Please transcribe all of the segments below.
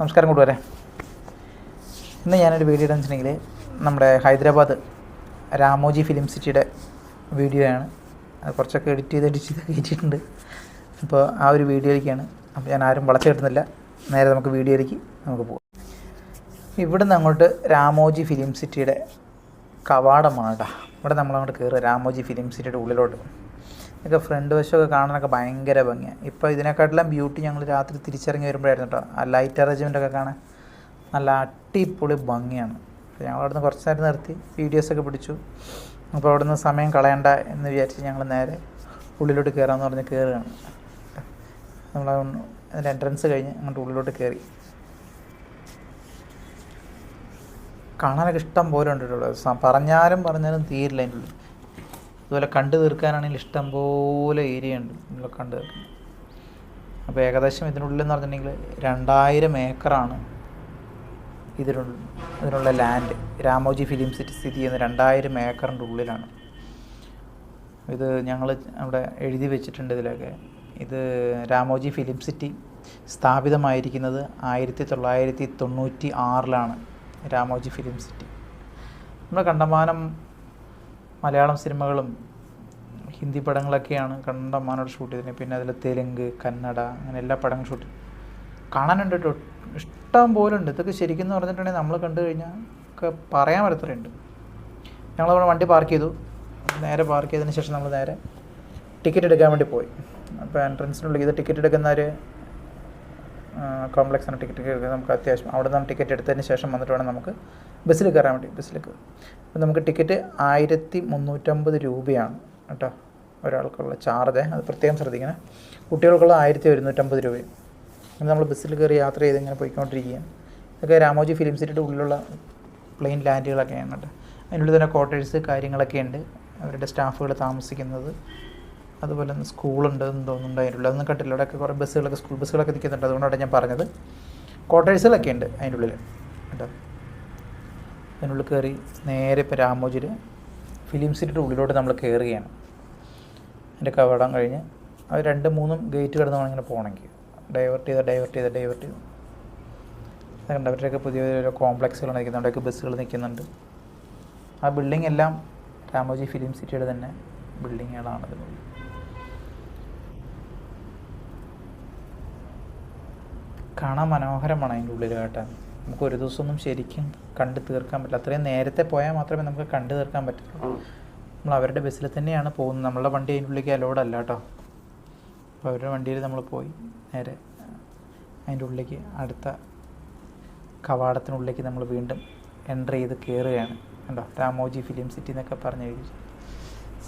നമസ്കാരം കൂട്ടുകാരെ. ഇന്ന് ഞാനൊരു വീഡിയോ ഇടാന്ന് വെച്ചിട്ടുണ്ടെങ്കിൽ നമ്മുടെ ഹൈദരാബാദ് രാമോജി ഫിലിം സിറ്റിയുടെ വീഡിയോ ആണ്. അത് കുറച്ചൊക്കെ എഡിറ്റ് ചെയ്ത് എഡിറ്റ് ചെയ്ത് കയറ്റിയിട്ടുണ്ട് അപ്പോൾ ആ ഒരു വീഡിയോയിലേക്കാണ്. അപ്പോൾ ഞാൻ ആരും വളച്ചു കിട്ടുന്നില്ല നേരെ നമുക്ക് വീഡിയോയിലേക്ക് നമുക്ക് പോകാം. ഇവിടുന്ന് അങ്ങോട്ട് രാമോജി ഫിലിം സിറ്റിയുടെ കവാടമാണ് കേട്ടോ ഇവിടെ നമ്മളങ്ങോട്ട് കയറുക രാമോജി ഫിലിം സിറ്റിയുടെ ഉള്ളിലോട്ട്. ഇതൊക്കെ ഫ്രണ്ട് വശമൊക്കെ കാണാനൊക്കെ ഭയങ്കര ഭംഗിയാണ് ഇപ്പോൾ ഇതിനെക്കാട്ടിലും ബ്യൂട്ടി ഞങ്ങൾ രാത്രി തിരിച്ചിറങ്ങി വരുമ്പോഴായിരുന്നു കേട്ടോ ആ ലൈറ്റ് അറേഞ്ച്മെന്റ് ഒക്കെ കാണാൻ നല്ല അടിപൊളി ഭംഗിയാണ്. ഞങ്ങൾ അവിടുന്ന് കുറച്ച് നേരം നിർത്തി വീഡിയോസൊക്കെ പിടിച്ചു. അപ്പോൾ അവിടുന്ന് സമയം കളയണ്ട എന്ന് വിചാരിച്ച് ഞങ്ങൾ നേരെ ഉള്ളിലോട്ട് കയറാമെന്ന് പറഞ്ഞ് കയറുകയാണ് നമ്മൾ അതിന്റെ എൻട്രൻസ് കഴിഞ്ഞ് അങ്ങോട്ട് ഉള്ളിലോട്ട് കയറി കാണാനൊക്കെ ഇഷ്ടം പോലെ ഉണ്ട് പറഞ്ഞാലും പറഞ്ഞാലും തീരില്ല അതിന്റെ ഉള്ളിൽ. അതുപോലെ കണ്ടു തീർക്കാനാണെങ്കിൽ ഇഷ്ടംപോലെ ഏരിയ ഉണ്ട് ഇതിലൊക്കെ കണ്ടു തീർക്കാൻ. അപ്പോൾ ഏകദേശം ഇതിനുള്ളിൽ എന്ന് പറഞ്ഞിട്ടുണ്ടെങ്കിൽ രണ്ടായിരം ഏക്കറാണ് ഇതിനുള്ള ഇതിനുള്ള ലാൻഡ് രാമോജി ഫിലിം സിറ്റി സ്ഥിതി ചെയ്യുന്ന രണ്ടായിരം ഏക്കറിന്റെ ഉള്ളിലാണ്. ഇത് ഞങ്ങൾ അവിടെ എഴുതി വെച്ചിട്ടുണ്ട് ഇതിലൊക്കെ. ഇത് രാമോജി ഫിലിം സിറ്റി സ്ഥാപിതമായിരിക്കുന്നത് ആയിരത്തി തൊള്ളായിരത്തി തൊണ്ണൂറ്റി ആറിലാണ് രാമോജി ഫിലിം സിറ്റി നമ്മുടെ കണ്ടമാനം മലയാളം സിനിമകളും ഹിന്ദി പടങ്ങളൊക്കെയാണ് കണ്ടമാനോട് ഷൂട്ട് ചെയ്തത് പിന്നെ അതിൽ തെലുങ്ക് കന്നഡ അങ്ങനെ എല്ലാ പടങ്ങളും ഷൂട്ട് കാണാനുണ്ട് കേട്ടോ. ഇഷ്ടം പോലെ ഉണ്ട്. ഇതൊക്കെ ശരിക്കും എന്ന് പറഞ്ഞിട്ടുണ്ടെങ്കിൽ നമ്മൾ കണ്ടു കഴിഞ്ഞാൽ ഒക്കെ പറയാൻ വരത്രയുണ്ട് ഞങ്ങൾ അവിടെ വണ്ടി പാർക്ക് ചെയ്തു. നേരെ പാർക്ക് ചെയ്തതിന് ശേഷം നമ്മൾ നേരെ ടിക്കറ്റ് എടുക്കാൻ വേണ്ടി പോയി. അപ്പോൾ എൻട്രൻസിനുള്ളിൽ ഇത് ടിക്കറ്റ് എടുക്കുന്നവർ കോംപ്ലക്സാണ് ടിക്കറ്റ് എടുക്കുന്നത്. നമുക്ക് അത്യാവശ്യം അവിടെ നിന്ന് ടിക്കറ്റ് എടുത്തതിന് ശേഷം വന്നിട്ട് വേണം നമുക്ക് ബസ്സിൽ കയറാൻ വേണ്ടി ബസ്സിൽ കയറും അപ്പോൾ നമുക്ക് ടിക്കറ്റ് ആയിരത്തി മുന്നൂറ്റമ്പത് രൂപയാണ് കേട്ടോ ഒരാൾക്കുള്ള ചാർജ് അത് പ്രത്യേകം ശ്രദ്ധിക്കണം. കുട്ടികൾക്കുള്ള ആയിരത്തി ഒരുന്നൂറ്റമ്പത് രൂപയും. നമ്മൾ ബസ്സിൽ കയറി യാത്ര ചെയ്ത് ഇങ്ങനെ പോയിക്കൊണ്ടിരിക്കുകയാണ്. ഇതൊക്കെ രാമോജി ഫിലിം സിറ്റിയുടെ ഉള്ളിലുള്ള പ്ലെയിൻ ലാൻഡുകളൊക്കെയാണ് കേട്ടോ. അതിനുള്ളിൽ തന്നെ ക്വാർട്ടേഴ്സ് കാര്യങ്ങളൊക്കെ ഉണ്ട് അവരുടെ സ്റ്റാഫുകൾ താമസിക്കുന്നത്. അതുപോലെ തന്നെ സ്കൂളുണ്ട് എന്ന് തോന്നുന്നുണ്ട് അതിന്റെ ഉള്ളിൽ. അതൊന്നും കണ്ടില്ല അവിടെയൊക്കെ കുറേ ബസ്സുകളൊക്കെ സ്കൂൾ ബസ്സുകളൊക്കെ നിൽക്കുന്നുണ്ട്. അതുകൊണ്ടാണ് ഞാൻ പറഞ്ഞത്. ക്വാർട്ടേഴ്സുകളൊക്കെ ഉണ്ട് അതിന്റെ ഉള്ളിൽ. കേട്ടോ. അതിനുള്ളിൽ കയറി നേരെ ഇപ്പോൾ രാമോജിയിൽ ഫിലിം സിറ്റിയുടെ ഉള്ളിലോട്ട് നമ്മൾ കയറുകയാണ്. അതിന്റെ കവാടം കഴിഞ്ഞ് അത് രണ്ട് മൂന്നും ഗേറ്റ് കിടന്ന് ഇങ്ങനെ പോകണമെങ്കിൽ. ഡൈവേർട്ട് ചെയ്ത് ഡൈവേർട്ട് ചെയ്ത് ഡൈവേർട്ട് ചെയ്ത്. അതുകൊണ്ട് അവരുടെയൊക്കെ പുതിയ പുതിയ കോംപ്ലക്സുകൾ നിൽക്കുന്നുണ്ട്. അവിടെയൊക്കെ ബസ്സുകൾ നിൽക്കുന്നുണ്ട്. ആ ബിൽഡിംഗ് എല്ലാം രാമോജി ഫിലിം സിറ്റിയുടെ തന്നെ ബിൽഡിങ്ങുകളാണ് ഇതിനുള്ളിൽ കാണാൻ മനോഹരമാണ് അതിന്റെ ഉള്ളിൽ കേട്ടോ നമുക്ക് ഒരു ദിവസമൊന്നും ശരിക്കും കണ്ടു തീർക്കാൻ പറ്റില്ല. അത്രയും നേരത്തെ പോയാൽ മാത്രമേ നമുക്ക് കണ്ടു തീർക്കാൻ പറ്റുള്ളൂ നമ്മൾ അവരുടെ ബസ്സിൽ തന്നെയാണ് പോകുന്നത്. നമ്മളുടെ വണ്ടി അതിന്റെ ഉള്ളിലേക്ക് അലോഡ് അല്ല കേട്ടോ. അപ്പോൾ അവരുടെ വണ്ടിയിൽ നമ്മൾ പോയി. നേരെ അതിന്റെ ഉള്ളിലേക്ക് അടുത്ത കവാടത്തിനുള്ളിലേക്ക് നമ്മൾ വീണ്ടും എന്റർ ചെയ്ത് കയറുകയാണ്. കണ്ടോ? രാമോജി ഫിലിം സിറ്റി എന്നൊക്കെ പറഞ്ഞു കഴിഞ്ഞു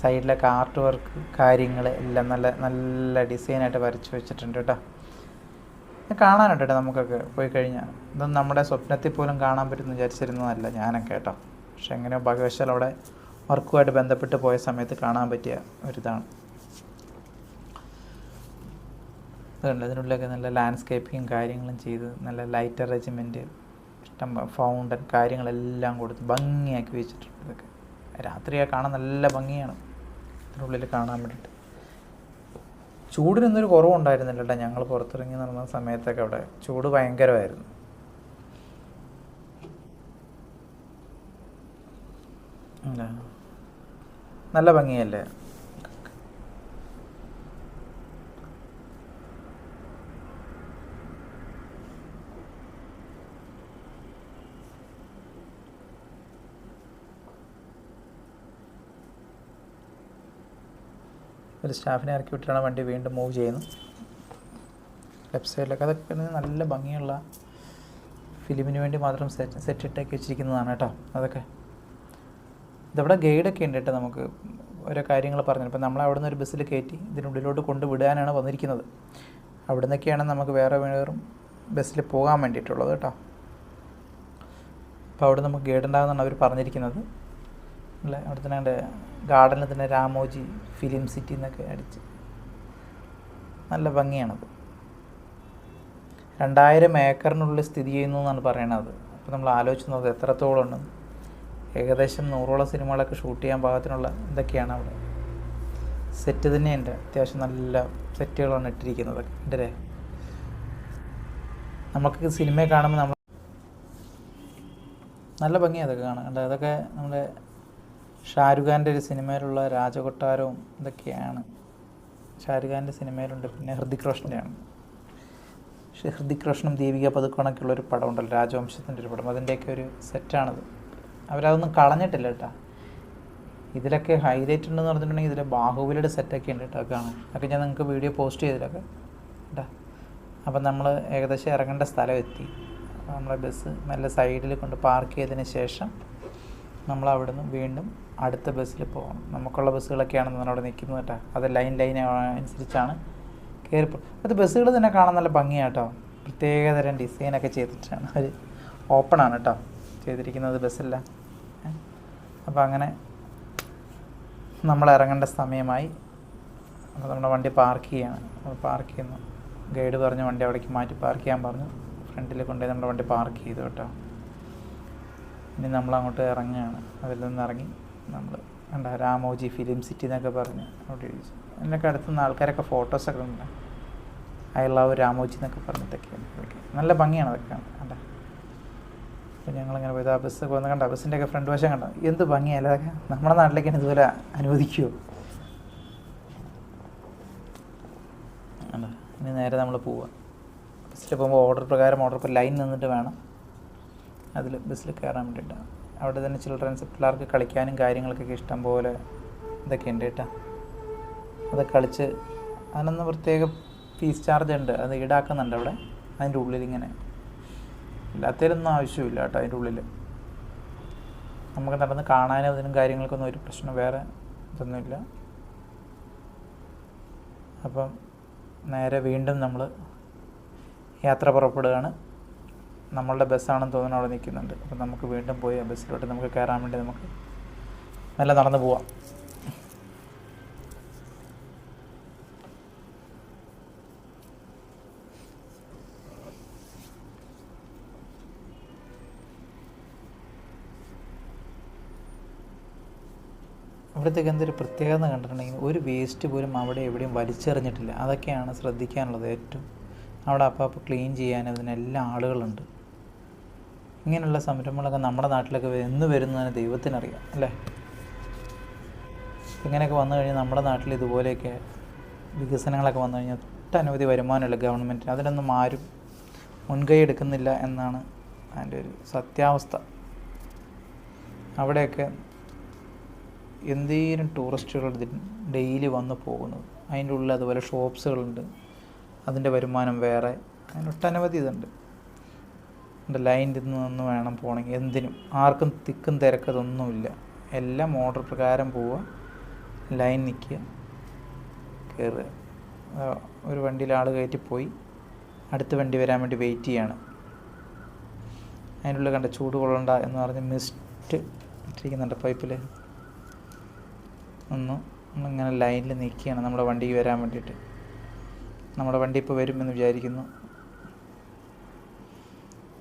സൈഡിലൊക്കെ ആർട്ട് വർക്ക് കാര്യങ്ങൾ എല്ലാം നല്ല നല്ല ഡിസൈനായിട്ട് വരച്ച് വെച്ചിട്ടുണ്ട് കേട്ടോ. കാണാനുണ്ട് നമുക്കൊക്കെ പോയി കഴിഞ്ഞാൽ ഇതൊന്നും നമ്മുടെ സ്വപ്നത്തിൽ പോലും കാണാൻ പറ്റുമെന്ന് വിചാരിച്ചിരുന്നതല്ല ഞാനൊക്കെ കേട്ടോ പക്ഷെ എങ്ങനെയോ ഭാഗ്യവശാൽ അവിടെ വർക്കുമായിട്ട് ബന്ധപ്പെട്ട് പോയ സമയത്ത് കാണാൻ പറ്റിയ ഒരിതാണ്. അതുകൊണ്ട് അതിനുള്ളിലൊക്കെ നല്ല ലാൻഡ്സ്കേപ്പിങ്ങും കാര്യങ്ങളും ചെയ്ത് നല്ല ലൈറ്റ് അറേഞ്ച്മെന്റ് ഇഷ്ടം ഫൗണ്ടൻ കാര്യങ്ങളെല്ലാം കൊടുത്ത് ഭംഗിയാക്കി വെച്ചിട്ടുണ്ട് ഇതൊക്കെ. രാത്രിയാ കാണാൻ നല്ല ഭംഗിയാണ്. ഇതിനുള്ളിൽ കാണാൻ വേണ്ടിയിട്ട്. ചൂടിനൊന്നൊരു കുറവുണ്ടായിരുന്നില്ല ഞങ്ങൾ പുറത്തിറങ്ങി നടന്ന സമയത്തൊക്കെ അവിടെ ചൂട് ഭയങ്കരമായിരുന്നു. നല്ല ഭംഗിയല്ലേ? ഒരു സ്റ്റാഫിനെ ഇറക്കി വിട്ടിട്ടാണ് വണ്ടി വീണ്ടും മൂവ് ചെയ്യുന്നത്. ലെഫ്റ്റ് സൈഡിലൊക്കെ അതൊക്കെ നല്ല ഭംഗിയുള്ള ഫിലിമിന് വേണ്ടി മാത്രം സെറ്റ് സെറ്റ് ഇട്ടൊക്കെ വെച്ചിരിക്കുന്നതാണ് കേട്ടോ അതൊക്കെ. ഇതവിടെ ഗൈഡൊക്കെ ഉണ്ട് കേട്ടോ നമുക്ക്. ഓരോ കാര്യങ്ങൾ പറഞ്ഞു ഇപ്പം നമ്മൾ അവിടെ നിന്ന് ഒരു ബസ്സിൽ കയറ്റി ഇതിനുള്ളിലോട്ട് കൊണ്ടുവിടാനാണ് വന്നിരിക്കുന്നത്. അവിടെ നിന്നൊക്കെയാണ് നമുക്ക് വേറെ വേറും ബസ്സിൽ പോകാൻ വേണ്ടിയിട്ടുള്ളത് കേട്ടോ. അപ്പോൾ അവിടെ നമുക്ക് ഗൈഡ് ഉണ്ടാകുമെന്നാണ് അവർ പറഞ്ഞിരിക്കുന്നത്. അല്ലേ? അവിടെ തന്നെ ഗാർഡനിൽ തന്നെ രാമോജി ഫിലിം സിറ്റി എന്നൊക്കെ അടിച്ച്. നല്ല ഭംഗിയാണത്. രണ്ടായിരം ഏക്കറിനുള്ളിൽ സ്ഥിതി ചെയ്യുന്നു എന്നാണ് പറയണത്. അപ്പോൾ നമ്മൾ ആലോചിച്ച് നോക്കുക എത്രത്തോളം ഉണ്ട്? ഏകദേശം നൂറോളം സിനിമകളൊക്കെ ഷൂട്ട് ചെയ്യാൻ പാകത്തിനുള്ള ഇതൊക്കെയാണ് അവിടെ. സെറ്റ് തന്നെയുണ്ട് അത്യാവശ്യം നല്ല സെറ്റുകളാണ് ഇട്ടിരിക്കുന്നത്. ഇടരെ നമുക്ക് സിനിമയെ കാണുമ്പോൾ നമ്മൾ നല്ല ഭംഗിയാണ് അതൊക്കെ കാണാൻ. അതൊക്കെ നമ്മുടെ ഷാരൂഖ് ഖാന്റെ ഒരു സിനിമയിലുള്ള രാജകൊട്ടാരവും ഇതൊക്കെയാണ്. ഷാരൂഖ് ഖാന്റെ സിനിമയിലുണ്ട്. പിന്നെ ഹൃതിക് റോഷന്റെയാണ് പക്ഷേ ഹൃതിക് റോഷനും ദീപിക പതുക്കണക്കുള്ള ഒരു പടം ഉണ്ടല്ലോ രാജവംശത്തിന്റെ ഒരു പടം. അതിന്റെയൊക്കെ ഒരു സെറ്റാണത്. അവരതൊന്നും കളഞ്ഞിട്ടില്ല കേട്ടോ. ഇതിലൊക്കെ ഹൈലൈറ്റ് ഉണ്ടെന്ന് പറഞ്ഞിട്ടുണ്ടെങ്കിൽ ഇതിൽ ബാഹുബലിയുടെ സെറ്റൊക്കെ ഉണ്ട് കേട്ടോ കാണാൻ. അതൊക്കെ ഞാൻ നിങ്ങൾക്ക് വീഡിയോ പോസ്റ്റ് ചെയ്തിട്ടൊക്കെ കേട്ടോ. അപ്പം നമ്മൾ ഏകദേശം ഇറങ്ങേണ്ട സ്ഥലം എത്തി. നമ്മളെ ബസ് നല്ല സൈഡിൽ കൊണ്ട് പാർക്ക് ചെയ്തതിന് ശേഷം നമ്മൾ അവിടെ നിന്ന് വീണ്ടും അടുത്ത ബസ്സിൽ പോകണം. നമുക്കുള്ള ബസ്സുകളൊക്കെയാണ് അവിടെ നിൽക്കുന്നത് കേട്ടോ. അത് ലൈൻ ലൈൻ അനുസരിച്ചാണ് കയറിപ്പോ. അത് ബസ്സുകൾ തന്നെ കാണാൻ നല്ല ഭംഗിയാട്ടോ പ്രത്യേകതരം ഡിസൈനൊക്കെ ചെയ്തിട്ടാണ് അവർ ഓപ്പണാണ് കേട്ടോ ചെയ്തിരിക്കുന്നത് ബസ്സല്ല. അപ്പോൾ അങ്ങനെ നമ്മൾ ഇറങ്ങേണ്ട സമയമായി. അപ്പോൾ നമ്മുടെ വണ്ടി പാർക്ക് ചെയ്യാണ്. പാർക്ക് ചെയ്യുന്നു. ഗൈഡ് പറഞ്ഞു വണ്ടി അവിടേക്ക് മാറ്റി പാർക്ക് ചെയ്യാൻ പറഞ്ഞു. ഫ്രണ്ടിൽ കൊണ്ടുപോയി നമ്മുടെ വണ്ടി പാർക്ക് ചെയ്തു കേട്ടോ. ഇനി നമ്മൾ അങ്ങോട്ട് ഇറങ്ങുകയാണ്. അതിൽ നിന്ന് ഇറങ്ങി നമ്മൾ കണ്ട രാമോജി ഫിലിം സിറ്റി എന്നൊക്കെ പറഞ്ഞ് അവിടെ ഇടിച്ചു എന്നൊക്കെ അടുത്തുനിന്ന് ആൾക്കാരൊക്കെ ഫോട്ടോസൊക്കെ ഉണ്ട്. ഐ ലവ് രാമോജി എന്നൊക്കെ പറഞ്ഞിട്ടൊക്കെയാണ് നല്ല ഭംഗിയാണ് അതൊക്കെ കണ്ട? അപ്പോൾ ഞങ്ങളിങ്ങനെ പോയത് ആ ബസ് വന്ന് കണ്ട ബസ്സിന്റെ ഒക്കെ ഫ്രണ്ട് വശം കണ്ട. എന്ത് ഭംഗിയല്ല അതൊക്കെ? നമ്മുടെ നാട്ടിലേക്കാണ് ഇതുപോലെ അനുവദിക്കുമോ അല്ല ഇനി നേരെ നമ്മൾ പോവുക ബസ്സിൽ പോകുമ്പോൾ ഓർഡർ പ്രകാരം ഓർഡർ ഇപ്പോൾ ലൈൻ നിന്നിട്ട് വേണം. അതിൽ ബസ്സിൽ കയറാൻ വേണ്ടിയിട്ടാണ് അവിടെ തന്നെ ചിൽഡ്രൻസ് പിള്ളേർക്ക് കളിക്കാനും കാര്യങ്ങൾക്കൊക്കെ ഇഷ്ടം പോലെ ഇതൊക്കെ ഉണ്ട് കേട്ടോ. അതൊക്കെ കളിച്ച് അതിനൊന്ന് പ്രത്യേക ഫീസ് ചാർജ് ഉണ്ട്. അത് ഈടാക്കുന്നുണ്ട് അവിടെ അതിന്റെ ഉള്ളിൽ ഇങ്ങനെ. ഇല്ലാത്തതിലൊന്നും ആവശ്യമില്ല കേട്ടോ അതിന്റെ ഉള്ളിൽ. നമുക്ക് നടന്ന് കാണാനും അതിനും കാര്യങ്ങൾക്കൊന്നും ഒരു പ്രശ്നം വേറെ ഇതൊന്നുമില്ല. അപ്പം നേരെ വീണ്ടും നമ്മൾ യാത്ര പുറപ്പെടുകയാണ്. നമ്മളുടെ ബസ്സാണെന്ന് തോന്നുന്നു അവിടെ നിൽക്കുന്നുണ്ട്. അപ്പം നമുക്ക് വീണ്ടും പോയി ആ ബസ്സിലോട്ട് നമുക്ക് കയറാൻ വേണ്ടി നമുക്ക് നല്ല നടന്നു പോവാം. അവിടത്തേക്ക് എന്തൊരു പ്രത്യേകത കണ്ടിട്ടുണ്ടെങ്കിൽ ഒരു വേസ്റ്റ് പോലും അവിടെ എവിടെയും വലിച്ചെറിഞ്ഞിട്ടില്ല. അതൊക്കെയാണ് ശ്രദ്ധിക്കാനുള്ളത് ഏറ്റവും. അവിടെ അപ്പം അപ്പോൾ ക്ലീൻ ചെയ്യാൻ അതിനെല്ലാം ആളുകളുണ്ട്. ഇങ്ങനെയുള്ള സംരംഭങ്ങളൊക്കെ നമ്മുടെ നാട്ടിലൊക്കെ എന്ന് വരുന്നതിന് ദൈവത്തിനറിയാം അല്ലേ? ഇങ്ങനെയൊക്കെ വന്നു കഴിഞ്ഞാൽ നമ്മുടെ നാട്ടിൽ ഇതുപോലെയൊക്കെ വികസനങ്ങളൊക്കെ വന്നു കഴിഞ്ഞാൽ ഒട്ടനവധി വരുമാനമുള്ള ഗവൺമെന്റിന് അതിനൊന്നും ആരും മുൻകൈ എടുക്കുന്നില്ല എന്നാണ് അതിന്റെ ഒരു സത്യാവസ്ഥ. അവിടെയൊക്കെ എന്തേലും ടൂറിസ്റ്റുകൾ ഡെയിലി വന്നു പോകുന്നത് അതിന്റെ ഉള്ളിൽ അതുപോലെ ഷോപ്സുകളുണ്ട്. അതിന്റെ വരുമാനം വേറെ. അങ്ങനെ ഒട്ടനവധി ഇതുണ്ട്. എന്റെ ലൈനിൽ നിന്ന് വേണം പോകണമെങ്കിൽ എന്തിനും. ആർക്കും തിക്കും തിരക്കതൊന്നുമില്ല എല്ലാം ഓർഡർ പ്രകാരം പോവുക ലൈൻ നിൽക്കുക കയറുക ഒരു വണ്ടിയിൽ ആൾ കയറ്റി പോയി അടുത്ത വണ്ടി വരാൻ വേണ്ടി വെയിറ്റ് ചെയ്യാണ്. അതിനുള്ളിൽ കണ്ട ചൂട് കൊള്ളണ്ട എന്ന് പറഞ്ഞ് മിസ്റ്റ് ഇട്ടിരിക്കുന്നുണ്ട് പൈപ്പിൽ ഒന്ന് ഇങ്ങനെ ലൈനിൽ നിൽക്കുകയാണ് നമ്മുടെ വണ്ടിക്ക് വരാൻ വേണ്ടിയിട്ട്. നമ്മുടെ വണ്ടി ഇപ്പോൾ വരുമെന്ന് വിചാരിക്കുന്നു.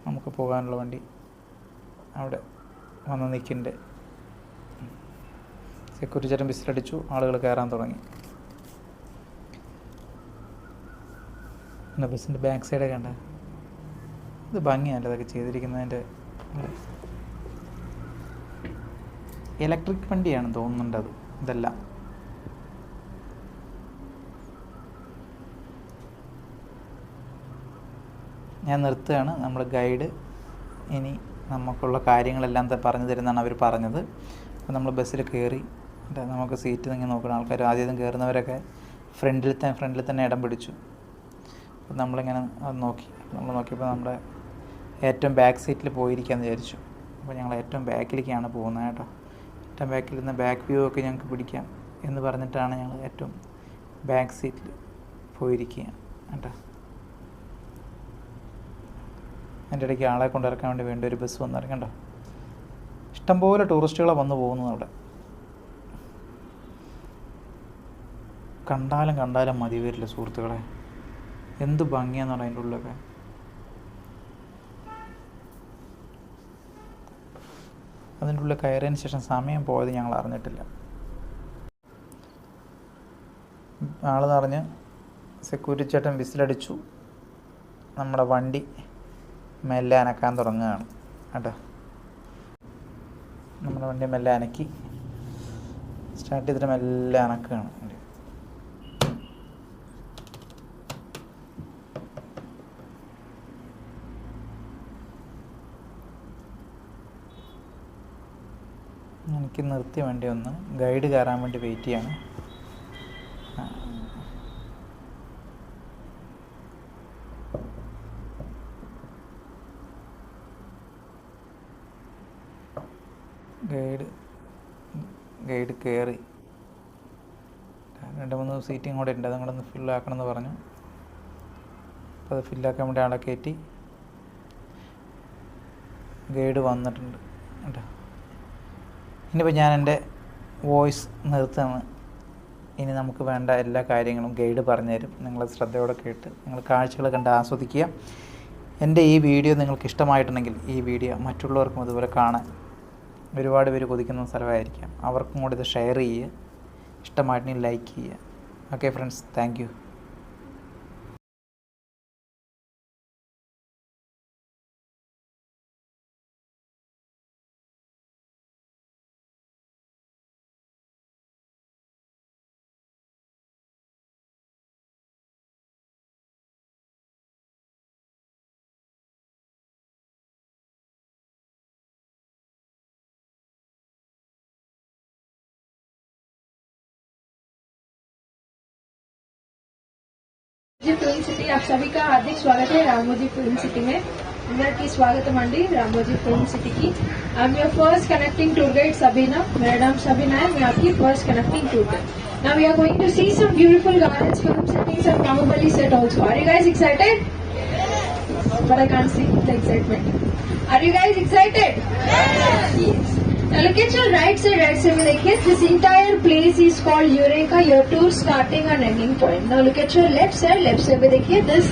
നമുക്ക് പോകാനുള്ള വണ്ടി അവിടെ വന്ന് നിൽക്കുന്നുണ്ട് സെക്യൂരിറ്റി ചേട്ടൻ ബിസിലടിച്ചു ആളുകൾ കയറാൻ തുടങ്ങി. പിന്നെ ബസ്സിന്റെ ബാക്ക് സൈഡൊക്കെ ഉണ്ട് ഇത് ഭംഗിയല്ല ഇതൊക്കെ ചെയ്തിരിക്കുന്നതിന്റെ ഇലക്ട്രിക് വണ്ടിയാണ് തോന്നുന്നുണ്ട് അത്. ഇതെല്ലാം. ഞാൻ നിർത്തുകയാണ്. നമ്മൾ ഗൈഡ് ഇനി നമുക്കുള്ള കാര്യങ്ങളെല്ലാം പറഞ്ഞു തരുന്നതാണ് അവർ പറഞ്ഞത്. അപ്പോൾ നമ്മൾ ബസ്സിൽ കയറി നമുക്ക് സീറ്റ് നിങ്ങൾ നോക്കണം. ആൾക്കാർ ആദ്യം കയറുന്നവരൊക്കെ ഫ്രണ്ടിൽ തന്നെ ഫ്രണ്ടിൽ തന്നെ ഇടം പിടിച്ചു. അപ്പോൾ നമ്മളിങ്ങനെ നോക്കി. നമ്മൾ നോക്കിയപ്പോൾ നമ്മുടെ ഏറ്റവും ബാക്ക് സീറ്റിൽ പോയിരിക്കാമെന്ന് വിചാരിച്ചു. അപ്പോൾ ഞങ്ങൾ ഏറ്റവും ബാക്കിലേക്കാണ് പോകുന്നത് കേട്ടോ. ഏറ്റവും ബാക്കിൽ നിന്ന് ബാക്ക് വ്യൂ ഒക്കെ ഞങ്ങൾക്ക് പിടിക്കാം എന്ന് പറഞ്ഞിട്ടാണ് ഞങ്ങൾ ഏറ്റവും ബാക്ക് സീറ്റിൽ പോയിരിക്കുക കേട്ടോ. അതിന്റെ ഇടയ്ക്ക് ആളെ കൊണ്ടിറക്കാൻ വേണ്ടി വേണ്ട ഒരു ബസ് വന്നിറങ്ങണ്ടോ ഇഷ്ടംപോലെ ടൂറിസ്റ്റുകളെ വന്നു പോകുന്നത് അവിടെ. കണ്ടാലും കണ്ടാലും മതി വരില്ല സുഹൃത്തുക്കളെ. എന്ത് പറഞ്ഞാൽ അതിന്റെ ഉള്ളിലൊക്കെ. അതിന്റെ ഉള്ളിൽ കയറിയതിന് ശേഷം സമയം പോയത് ഞങ്ങൾ അറിഞ്ഞിട്ടില്ല. ആൾ നിറഞ്ഞ് സെക്യൂരിറ്റി ചേട്ടൻ വിസിലടിച്ചു. നമ്മുടെ വണ്ടി മെല്ലെ അനക്കാൻ തുടങ്ങുകയാണ്. കേട്ടോ? നമ്മുടെ വണ്ടി മെല്ലെ അനക്കി. സ്റ്റാർട്ട് ചെയ്തിട്ട് മെല്ലെ അനക്കുകയാണ് എനിക്ക് നിർത്തി വേണ്ടി ഒന്ന്. ഗൈഡ് കയറാൻ വേണ്ടി വെയിറ്റ് ചെയ്യാണ്. ഗൈഡ് ഗൈഡ് കയറി രണ്ട് മൂന്ന് സീറ്റിംഗ് കൂടെ ഉണ്ട്. അതും കൂടെ ഒന്ന് ഫില്ലാക്കണം എന്ന് പറഞ്ഞു. അപ്പോൾ അത് ഫില്ലാക്കാൻ വേണ്ടി ആളെ കയറ്റി. ഗൈഡ് വന്നിട്ടുണ്ട്. കേട്ടോ ഇനിയിപ്പോൾ ഞാൻ എന്റെ വോയിസ് നിർത്തുകയാണ്. ഇനി നമുക്ക് വേണ്ട എല്ലാ കാര്യങ്ങളും ഗൈഡ് പറഞ്ഞുതരും നിങ്ങൾ ശ്രദ്ധയോടെ കേട്ട് നിങ്ങൾ കാഴ്ചകൾ കണ്ട് ആസ്വദിക്കുക. എന്റെ ഈ വീഡിയോ നിങ്ങൾക്ക് ഇഷ്ടമായിട്ടുണ്ടെങ്കിൽ ഈ വീഡിയോ മറ്റുള്ളവർക്കും അതുപോലെ കാണാൻ ഒരുപാട് പേര് കൊതിക്കുന്ന സ്ഥലമായിരിക്കാം. അവർക്കും കൂടി ഇത് ഷെയർ ചെയ്യുക ഇഷ്ടമായിട്ടുണ്ടെങ്കിൽ ലൈക്ക് ചെയ്യുക okay friends thank you ji film city आप सभी का हार्दिक स्वागत है रामोजी फिल्म सिटी में అందరికీ స్వాగతం అండి రామోజీ ఫిల్మ్ సిటీ की I am your first connecting tour guide Sabina मेरा नाम सबीना है मैं आपकी first connecting tour guide Now we are going to see some beautiful gardens, film settings and Bahubali set also. Are you guys excited? But I can't see the excitement. Are you guys excited? Yes. लेकिन चल right side right side भी देखिए this entire place is called Eureka your tour starting and ending point now look at left side left side में देखिए this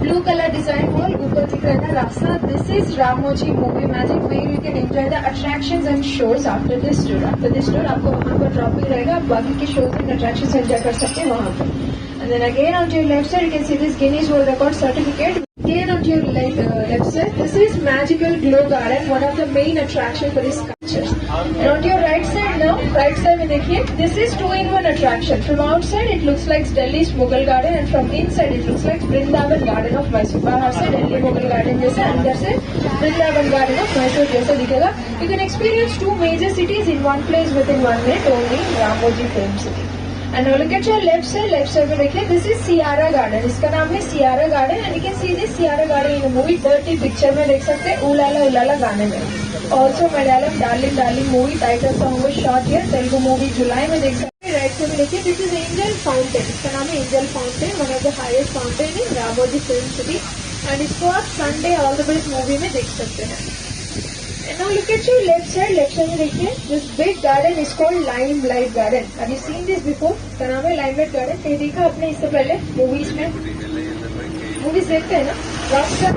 blue colour design hall ऊपर दिख रहा है रास्ता. This is Ramoji movie magic way you can enjoy the attraction and shows after this tour after this tour आपको वहाँ पर ड्रॉप भी रहेगा बाकी के शोज़ एंड अट्रैक्शन एंजॉय कर सकते हैं वहाँ पर. And then again on your left side can see this Guinness world record certificate again on your left side this is magical glow garden one of the main attraction for this not your right side now right side में देखिए this is two in one attraction from outside it looks like Delhi Mughal garden and from inside it looks like Vrindavan garden of Mysore बाहर से daily Mughal garden जैसे, अंदर से Vrindavan garden of Mysore जैसे दिखेगा। You can experience two major cities in one place within one minute only Ramoji film city and will get your left side left side में देखिए this is Sierra garden इसका नाम है Sierra garden and you can see this Sierra garden in movie dirty picture में देख सकते हैं उलाला उलाला गाने में। Also Malayalam darling darling movie title song वो short year Telugu movie Julayi में देख सकते हैं। राइट साइड में देखिए दिस इज़ एंजल फाउंटेन इसका नाम है angel fountain one of the highest fountain in Ramoji film city and इसको आप Sunday all the best movie में देख सकते हैं। And now look at your left side, left side में देखिए this big garden is called Limelight Garden. Have you seen this before? इसका नाम है Limelight Garden. ये देखा आपने इससे पहले मूवीज में मूवीज देखते हैं ना Rockstar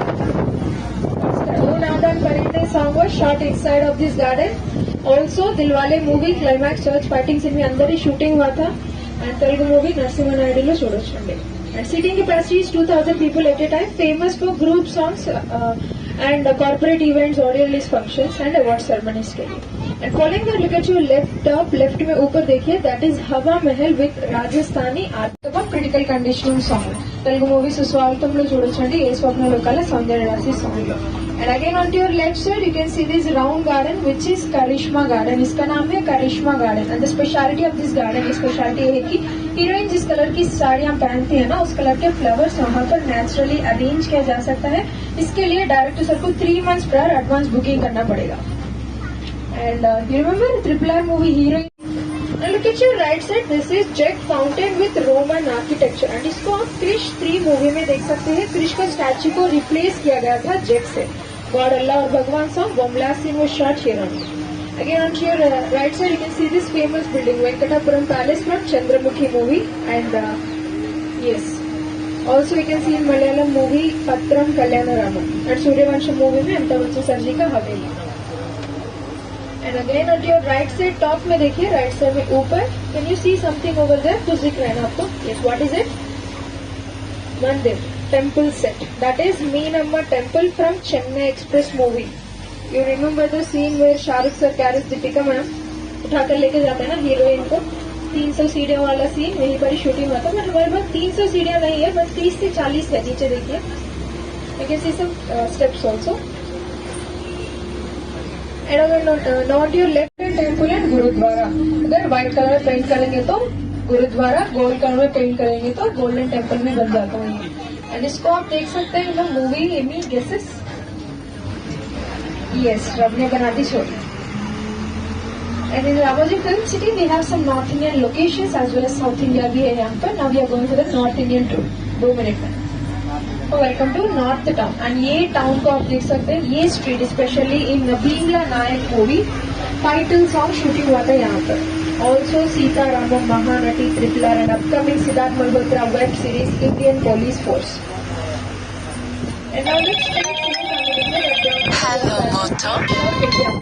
Oh Nandan Parinde song was shot inside of this garden. Also Dilwale movie climax church fighting scene में अंदर ही shooting हुआ था. And Telugu movie Narasimha Naidu లో చూడొచ్చండి. And seating capacity is 2000 people at a time. Famous for group songs uh, and uh, corporate events, audio release functions and award ceremonies के लिए. And following that, look at your left top, left में ऊपर देखिए that is Hawa Mahal with Rajasthani art of critical condition song. Telugu movie సుస్వాగతంలో చూడొచ్చండి ఏ స్వప్న లోకాల సౌందర్య రాశి సాంగ్ లో And again on to your left side, you can see this round garden, which is Karishma Garden. इसका नाम है Karishma Garden. And the speciality of this garden की speciality ये है कि हीरोइन जिस कलर की साड़ियाँ पहनती है ना उस कलर के फ्लावर्स वहाँ पर नेचुरली अरेंज किया जा सकता है इसके लिए डायरेक्टर सर को three months prior advance booking करना पड़ेगा। And remember triple R movie hero right side this is Jake fountain with Roman architecture and इसको आप क्रिश थ्री मूवी में देख सकते हैं। क्रिश का स्टैच्यू को रिप्लेस किया गया था जेक से। गॉड अल्लाह और भगवान सॉन्ग बमला सिंह वो shirt here again on your right side you can see this famous building Venkatapuram palace from Chandramukhi movie and yes also you can see in Malayalam movie Pathram Kalyanram and Sooryavansh movie में Amitabh sir ji का हवेली and again at your right side top में देखिए right side में ऊपर can you see something over there कुछ दिख रहे आपको? यस व्हाट इज़ इट मंदिर temple set that is me Amma temple from Chennai Express movie you remember the scene where Shahrukh sir carries Deepika ma'am उठाकर लेके जाते हैं ना हीरोइन को? 300 सीढ़ियों वाला सीन वहीं पर शूटिंग हुआ था। बट हमारे पास 300 सीढ़ियाँ नहीं है, बस 30 से 40 है नीचे देखिए। You see some steps also and अगर not your left temple and gurdwara. अगर व्हाइट कलर में पेंट करेंगे तो गुरुद्वारा गोल्ड कलर में पेंट करेंगे तो गोल्डन टेंपल में बन जाता है एंड इसको आप देख सकते हैं मूवी एमी गेसेस यस रब ने बना दी छोड़ी And in Ramoji Film City, we have some North Indian locations as well as South India भी है यहाँ Now we are going for the North Indian tour. दो मिनट में. Welcome to north town and ये town को आप देख सकते हैं। ये street specially in Nabila Nayak movie title song shooting हुआ था यहाँ पर। Also Sitaramam Mahanati त्रिपुलर and upcoming Siddharth Malhotra web series Indian police force And now let's take a